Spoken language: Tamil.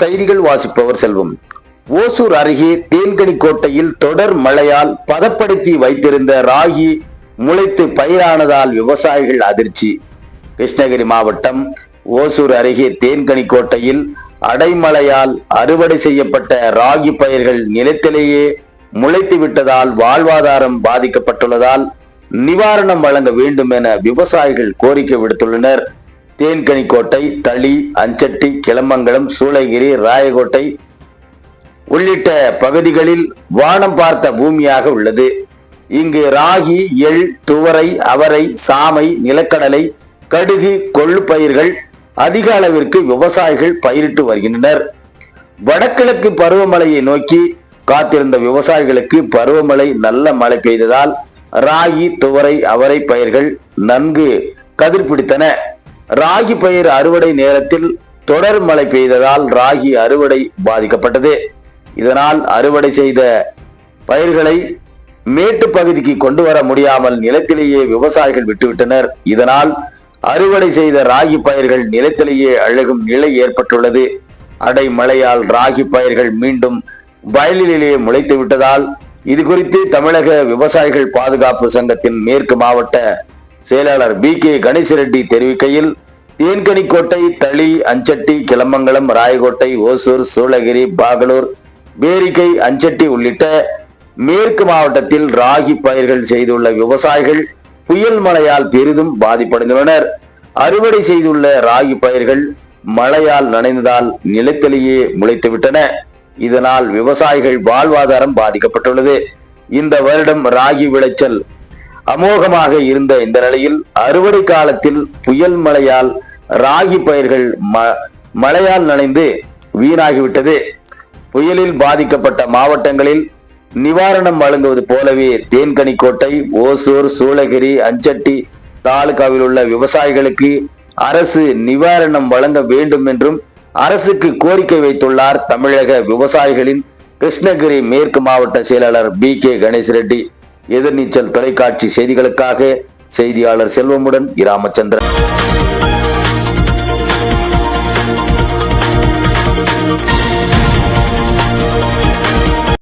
செய்திகள் வாசிப்பவர் செல்வம். ஓசூர் அருகே தேன்கனி கோட்டையில் தொடர் மழையால் பதப்படுத்தி வைத்திருந்த ராகி முளைத்து பயிரானதால் விவசாயிகள் அதிர்ச்சி. கிருஷ்ணகிரி மாவட்டம் ஓசூர் அருகே தேன்கனி கோட்டையில் அடைமழையால் அறுவடை செய்யப்பட்ட ராகி பயிர்கள் நிலத்திலேயே முளைத்து விட்டதால் வாழ்வாதாரம் பாதிக்கப்பட்டுள்ளதால் நிவாரணம் வழங்க வேண்டும் என விவசாயிகள் கோரிக்கை விடுத்துள்ளனர். தேன்கனிக்கோட்டை தளி அஞ்சட்டி கிளமங்கலம் சூளகிரி ராயகோட்டை உள்ளிட்ட பகுதிகளில் வானம் பார்த்த பூமியாக உள்ளது. இங்கு ராகி எள் துவரை அவரை சாமை நிலக்கடலை கடுகு கொள்ளு பயிர்கள் அதிக அளவிற்கு விவசாயிகள் பயிரிட்டு வருகின்றனர். வடகிழக்கு பருவமழையை நோக்கி காத்திருந்த விவசாயிகளுக்கு பருவமழை நல்ல மழை பெய்ததால் ராகி துவரை அவரை பயிர்கள் நன்கு கதிர் பிடித்தன ராகி பயிர் அறுவடை நேரத்தில் தொடர் மழை பெய்ததால் ராகி அறுவடை பாதிக்கப்பட்டது. இதனால் அறுவடை செய்த பயிர்களை மேட்டு பகுதிக்கு கொண்டு வர முடியாமல் நிலத்திலேயே விவசாயிகள் விட்டுவிட்டனர். இதனால் அறுவடை செய்த ராகி பயிர்கள் நிலத்திலேயே அழகும் நிலை ஏற்பட்டுள்ளது. அடை மழையால் ராகி பயிர்கள் மீண்டும் வயலிலேயே முளைத்து விட்டதால் இது குறித்து தமிழக விவசாயிகள் பாதுகாப்பு சங்கத்தின் மேற்கு மாவட்ட செயலாளர் பி கே கணேச ரெட்டி தெரிவிக்கையில் தேன்கனிக்கோட்டை தளி அஞ்சட்டி கிளமங்கலம் ராயகோட்டை ஓசூர் சூளகிரி பாகலூர் பேரிக்கை அஞ்சட்டி உள்ளிட்ட மேற்கு மாவட்டத்தில் ராகி பயிர்கள் செய்துள்ள விவசாயிகள் புயல் மழையால் பெரிதும் பாதிப்படைந்துள்ளனர். அறுவடை செய்துள்ள ராகி பயிர்கள் மழையால் நனைந்ததால் நிலத்திலேயே முளைத்துவிட்டன. இதனால் விவசாயிகள் வாழ்வாதாரம் பாதிக்கப்பட்டுள்ளது. இந்த வருடம் ராகி விளைச்சல் அமோகமாக இருந்த இந்த நிலையில் அறுவடை காலத்தில் புயல் மழையால் ராகி பயிர்கள் ம- மழையால் நனைந்து வீணாகிவிட்டது. புயலில் பாதிக்கப்பட்ட மாவட்டங்களில் நிவாரணம் வழங்குவது போலவே தேன்கனிக்கோட்டை ஓசூர் சூளகிரி அஞ்சட்டி தாலுகாவில் உள்ள விவசாயிகளுக்கு அரசு நிவாரணம் வழங்க வேண்டும் என்றும் அரசுக்கு கோரிக்கை வைத்துள்ளார் தமிழக விவசாயிகளின் கிருஷ்ணகிரி மேற்கு மாவட்ட செயலாளர் பி கே கணேஷ் ரெட்டி. எதிர்நீச்சல் தொலைக்காட்சி செய்திகளுக்காக செய்தியாளர் செல்வமுடன் இராமச்சந்திரன்.